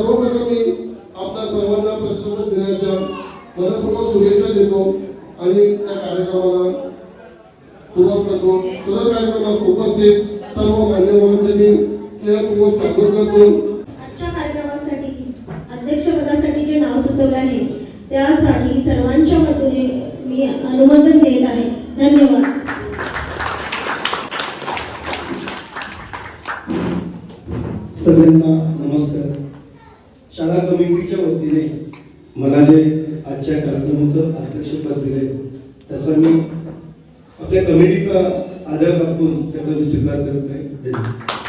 आपल्या सर्वांना प्रतिशोधक देण्याच्या मनपूर्वक शुभेच्छा देतो आणि त्या कार्यक्रमाला सुरुवात करतो. सदर कार्यक्रमास उपस्थित सर्व मान्यवरांचे मी स्नेहपूर्वक स्वागत करतो. अध्यक्षपदासाठी जे नाव सुचवलं आहे त्यासाठी सर्वांच्या मी अनुमोदन देत आहे. धन्यवाद. मला जे आजच्या कार्यक्रमाचं अध्यक्षपद दिले त्याचा मी आपल्या कमिटीचा आदर दाखवून त्याचा मी स्वीकार करत आहे.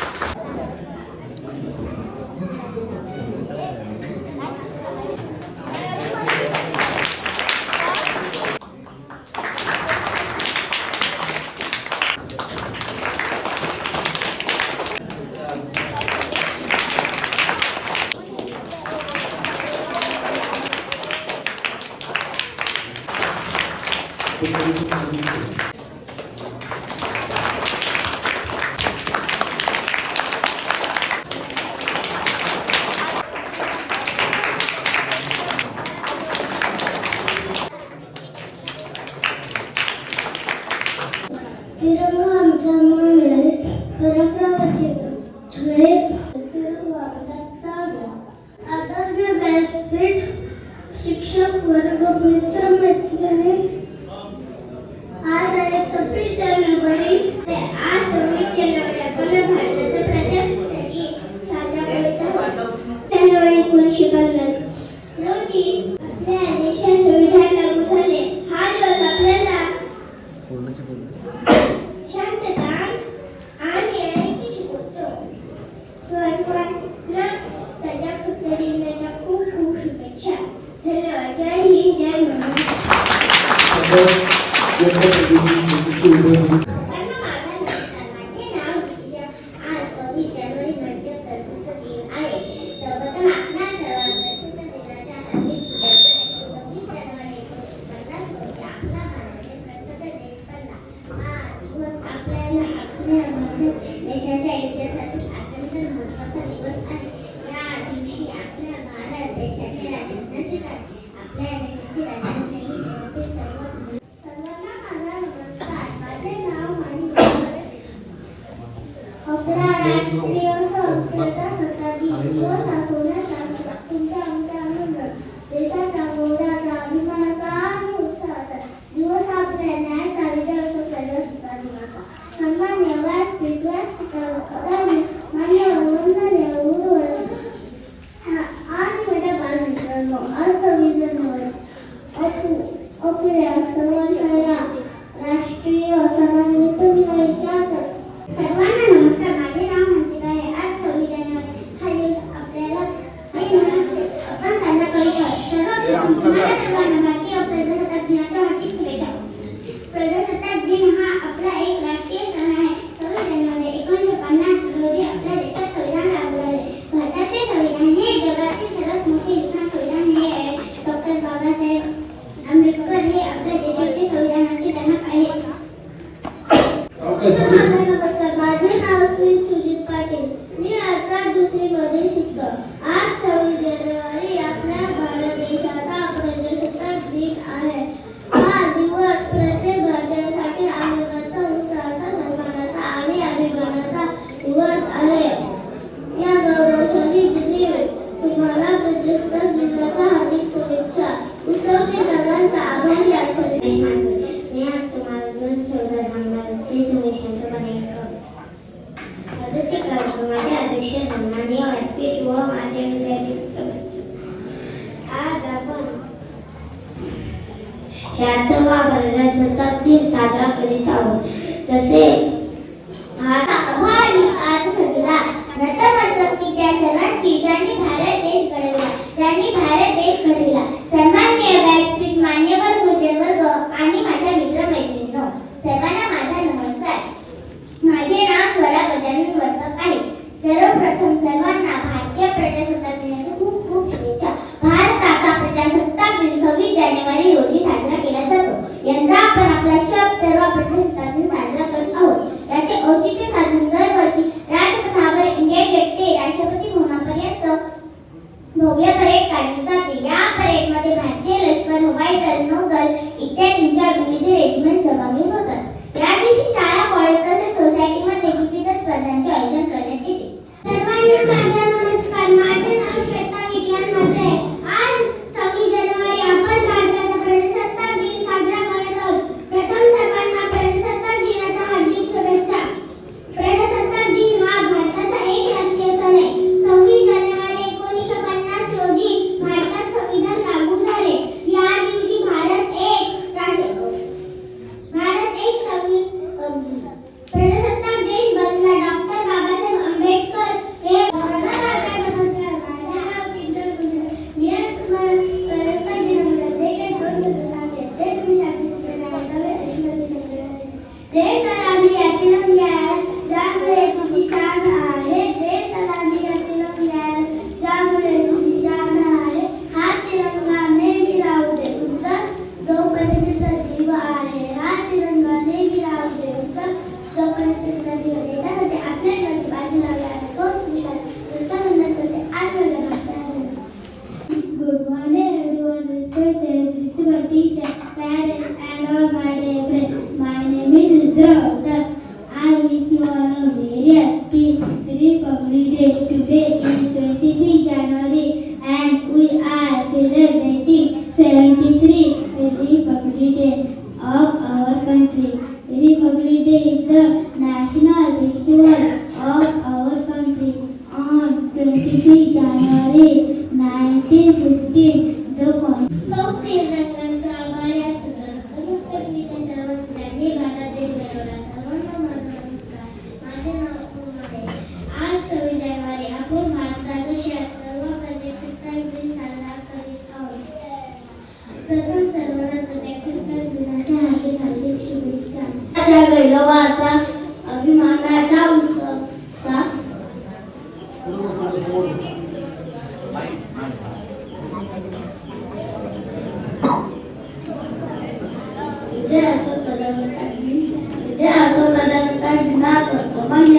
gunung.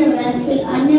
व्यासपीठ आणि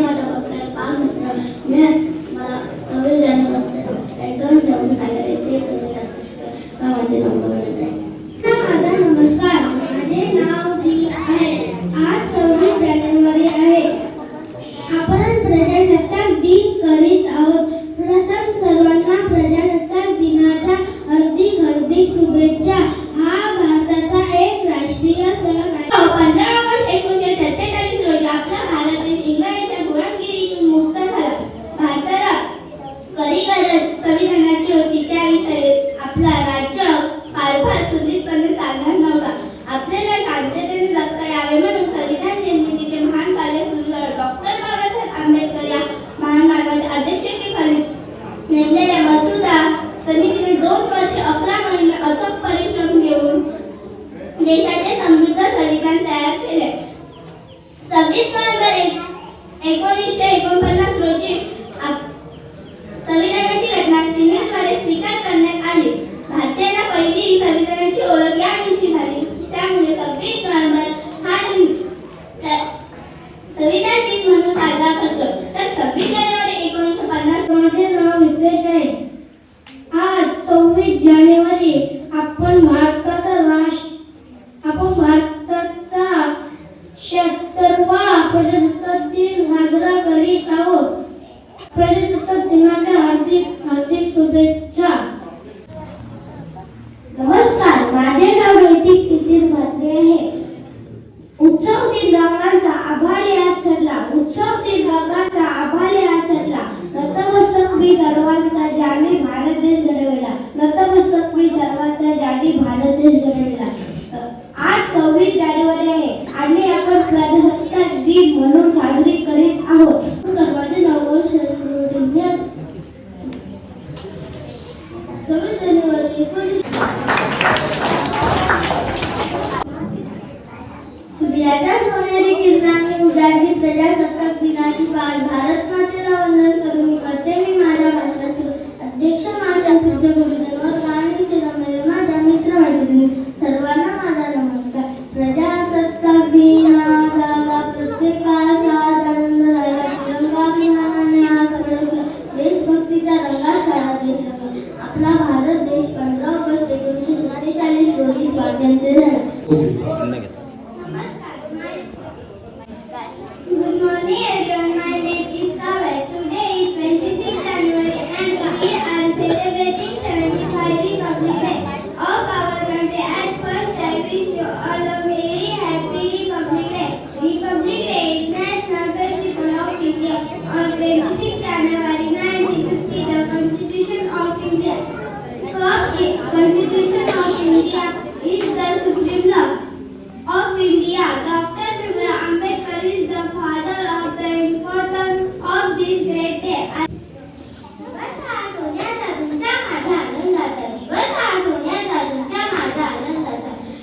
And.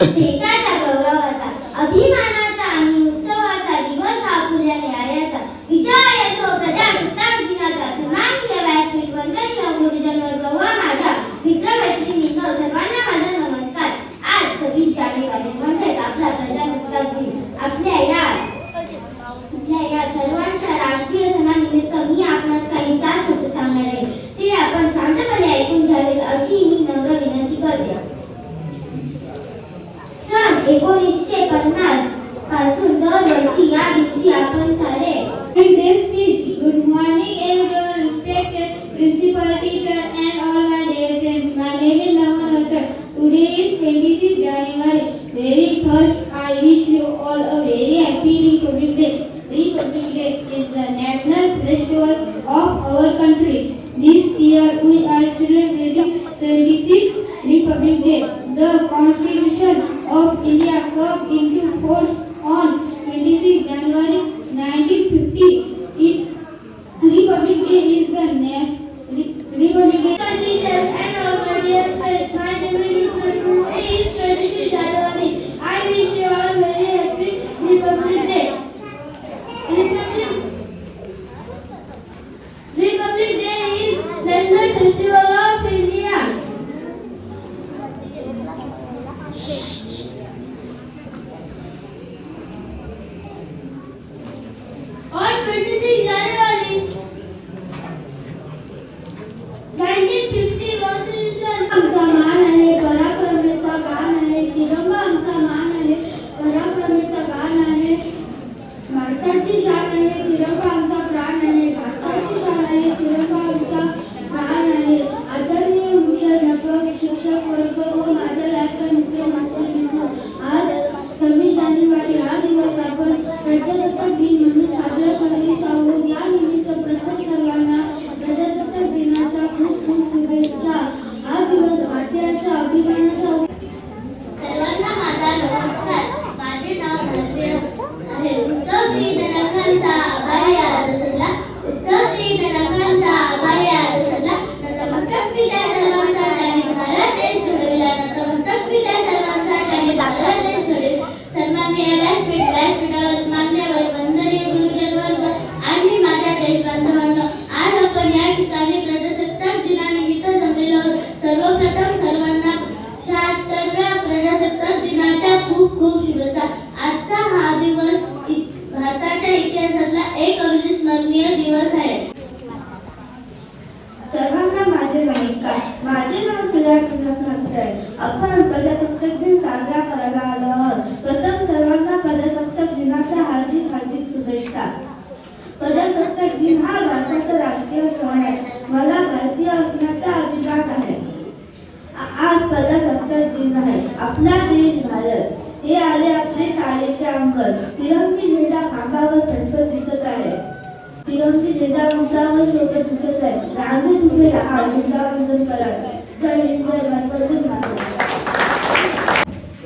Please.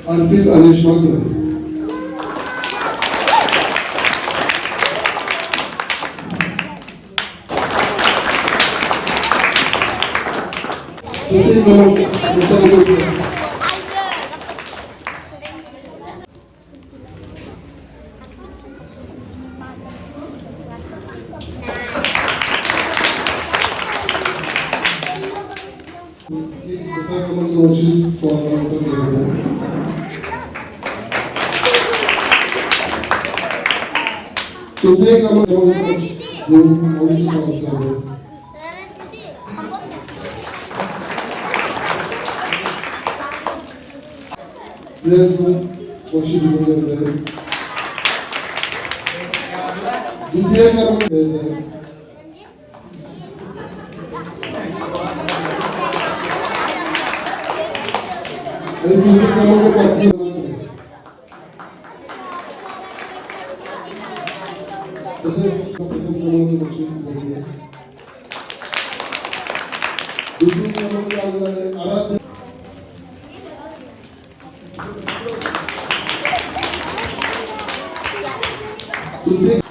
أربيت أنيش مطر Thank you. Today, come on. Preso, Eu não Não tem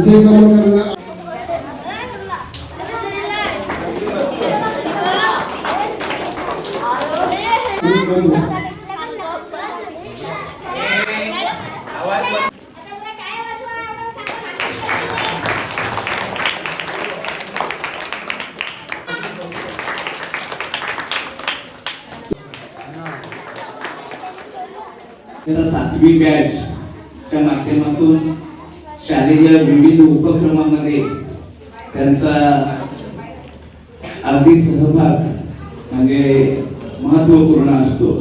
द्वितीय क्रमांकाला त्याला सातवी बॅच च्या माध्यमातून शालेय विविध उपक्रमामध्ये त्यांचा अगदी सहभाग म्हणजे महत्त्वपूर्ण असतो.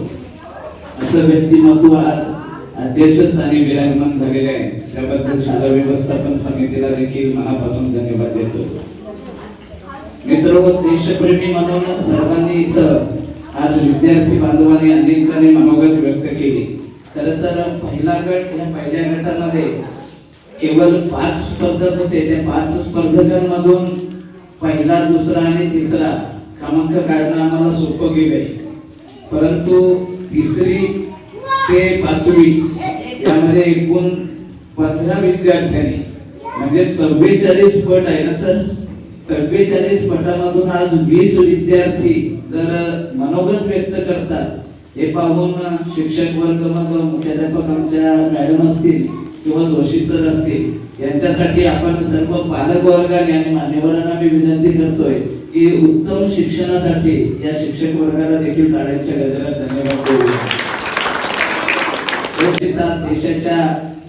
असं व्यक्तिमत्व आज अध्यक्षस्थानी विराजमान झालेले आहे. त्याबद्दल शाळा व्यवस्थापन समितीला देखील मनापासून धन्यवाद देतो. मित्र व देशप्रेमी म्हणून सर्वांनी इथं आज विद्यार्थी बांधवांनी अनेकांनी मनोगत व्यक्त केली. खर तर पहिला गट या पहिल्या गटामध्ये केवळ पाच स्पर्धक होते. त्या पाच स्पर्धकांमधून पहिला दुसरा आणि तिसरा क्रमांक काढणं आम्हाला सोपं गेलंय. परंतु तिसरी ते पाचवी यामध्ये एकूण पंधरा विद्यार्थ्यांनी म्हणजे चव्वेचाळीस पट आहे ना सर? चव्वेचाळीस पटामधून आज वीस विद्यार्थी जर मनोगत व्यक्त करतात हे पाहून शिक्षक वर्ग मग मुख्याध्यापक आमच्या मॅडम असतील किंवा जोशी सर असतील यांच्यासाठी आपण सर्व पालक वर्गाने आणि मान्यवरांना मी विनंती करतोय की उत्तम शिक्षणासाठी या शिक्षक वर्गाला देखील टाळ्यांच्या गजरात धन्यवाद देऊ. देशाच्या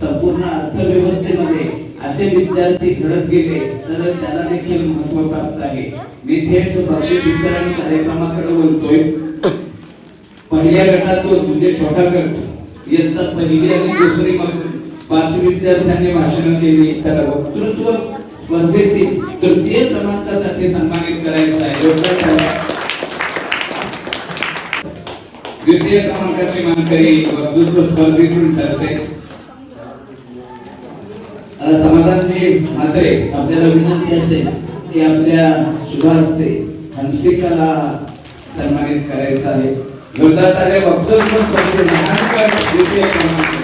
संपूर्ण अर्थव्यवस्थेमध्ये असे विद्यार्थी घडत गेले तर त्याला देखील महत्त्व प्राप्त आहे. मी थेट बक्षीस वितरण कार्यक्रमाकडे बोलतोय. पहिल्या गटातून म्हणजे छोटा गट इयत्ता पहिली आणि दुसरी मग पाच विद्यार्थ्यांनी भाषण केली तर वक्तृत्व स्पर्धेतील तृतीय क्रमांकासाठी सन्मानित करायचं आहे. द्वितीय क्रमांकाची मानकरी वक्तृत्व स्पर्धेतून ठरते. समाधानजी म्हात्रे आपल्याला विनंती असेल की आपल्या शुभास्ते हंसिकाला सन्मानित करायचं आहे. जोरदार वक्तृत्व स्पर्धेत महानकर द्वितीय क्रमांक.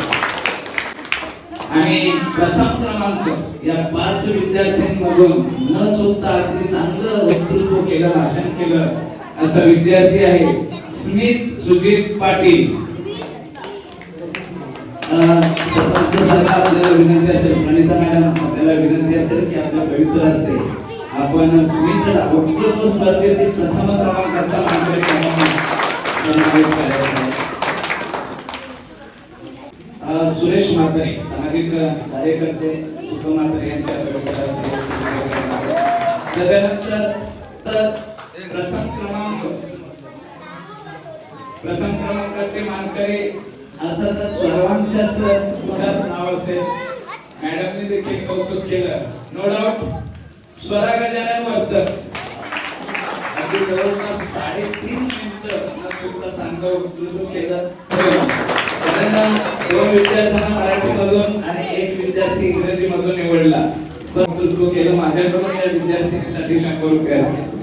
आणि प्रथम क्रमांक या पाच विद्यार्थ्यांमधून न चुकता अगदी चांगलं वक्तृत्व केलं भाषण केलं असा विद्यार्थी आहे स्मित सुजित पाटील. आपल्याला विनंती असेल प्रणिता मॅडम आपल्याला विनंती असेल की आपलं पवित्र असते. आपण स्मितला वक्तृत्व स्पर्धेतील प्रथम क्रमांकाचा मानकरी म्हणून सन्मानित करायचा आहे. अ, सुरेश म्हातारे सामाजिक कार्यकर्ते सुख म्हातारे यांच्या पवित्र त्यानंतर प्रथम क्रमांक प्रथम क्रमांकाचे मानकरी अर्थातच सर्वांच्याच तोंडात नाव असेल. मॅडमने देखील कौतुक केलं. नो डाऊट स्वरा गजानन वर्तक अगदी जवळपास साडेतीन मिनिटं न चुकता चांगलं वक्तृत्व केलं. दोन विद्यार्थ्यांना मराठीमधून आणि एक विद्यार्थी इंग्रजीमधून निवडला. वक्तृत्व केलं माझ्याकडून या विद्यार्थिनीसाठी शंभर रुपये असतील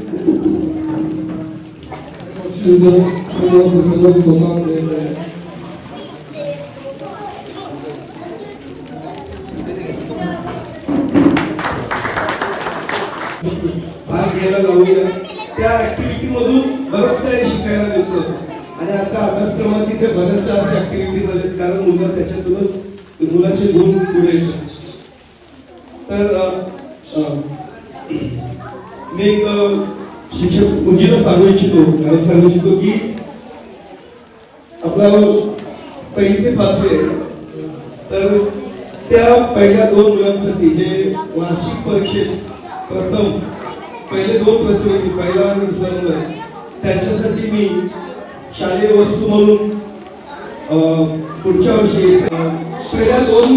भाग घ्यायला त्या ऍक्टिव्हिटी मधून बरंच काही शिकायला मिळतं. आणि आता अभ्यासक्रमात तिथे बऱ्याचशा अशा ऍक्टिव्हिटीज आहेत. कारण मुलं त्याच्यातूनच मुलाचे गुण पुढे तर मी एक शिक्षक मुलीला सांगू इच्छितो आणि सांगू इच्छितो की आपला पहिली ते पाचवी आहे. तर त्या पहिल्या दोन मुलांसाठी जे वार्षिक परीक्षेत प्रथम पहिले दोन प्रतिनिधी पहिला आणि दुसरा आहे, त्यांच्यासाठी मी शालेय वस्तू म्हणून पुढच्या वर्षी पहिल्या दोन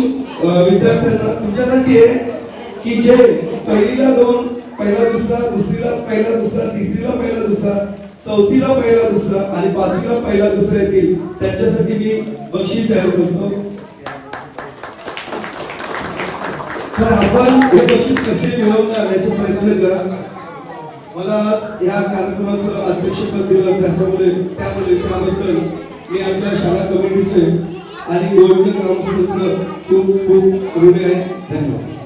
विद्यार्थ्यांना तुमच्यासाठी आहे की जे पहिलीला दोन पहिला दुसरा दुसरीला पहिला दुसरा तिसरीला पहिला दुसरा चौथीला पहिला दुसरा आणि पाचवीला पहिला दुसरा येतील त्यांच्यासाठी मी बक्षीस जाहीर करतो. तर आपण हे बक्षीस कसे मिळवणार याचा प्रयत्न करा. मला आज या कार्यक्रमाचं अध्यक्षपद दिलं त्याच्यामुळे त्यामुळे त्याबद्दल मी आमच्या शाळा कमिटीचे आणि गोविंद ग्रामस्थांचं खूप खूप ऋणी आहे. धन्यवाद.